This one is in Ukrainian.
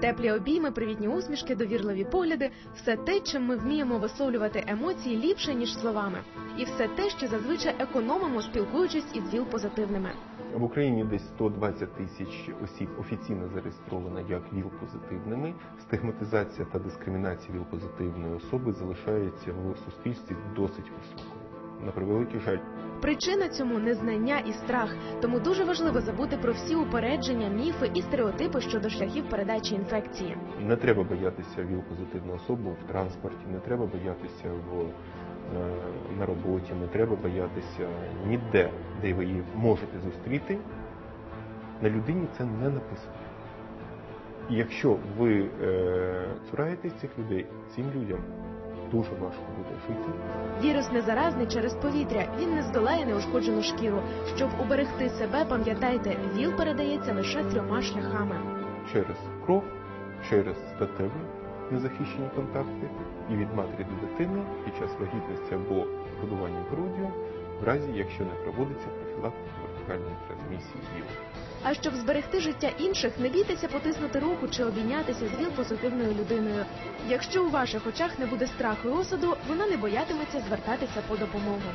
Теплі обійми, привітні усмішки, довірливі погляди все те, чим ми вміємо висловлювати емоції ліпше ніж словами, і все те, що зазвичай економимо, спілкуючись із ВІЛ-позитивними. В Україні десь 120 тисяч осіб офіційно зареєстровано як ВІЛ-позитивними. Стигматизація та дискримінація ВІЛ-позитивної особи залишається в суспільстві досить високою. На превеликий жаль, Причина цьому незнання і страх, тому дуже важливо забути про всі упередження, міфи і стереотипи щодо шляхів передачі інфекції. не треба боятися ВІЛ-позитивну особу в транспорті, не треба боятися в, е, на роботі, не треба боятися ніде, де ви її можете зустріти. На людині це не написано. І якщо ви е, цураєтесь цих людей, цим людям дуже важко буде жити. Вірус не заразний через повітря. Він не здолає неушкоджену шкіру. Щоб уберегти себе, пам'ятайте, ВІЛ передається лише трьома шляхами. через кров, через статеві незахищені контакти і від матері до дитини під час вагітності або годування груддю, в разі якщо не проводиться профілактика вертикальної трансмісії ВІЛ. А щоб зберегти життя інших, не бійтеся потиснути руку чи обійнятися з ВІЛ-позитивною людиною. Якщо у ваших очах не буде страху і осуду, вона не боятиметься звертатися по допомогу.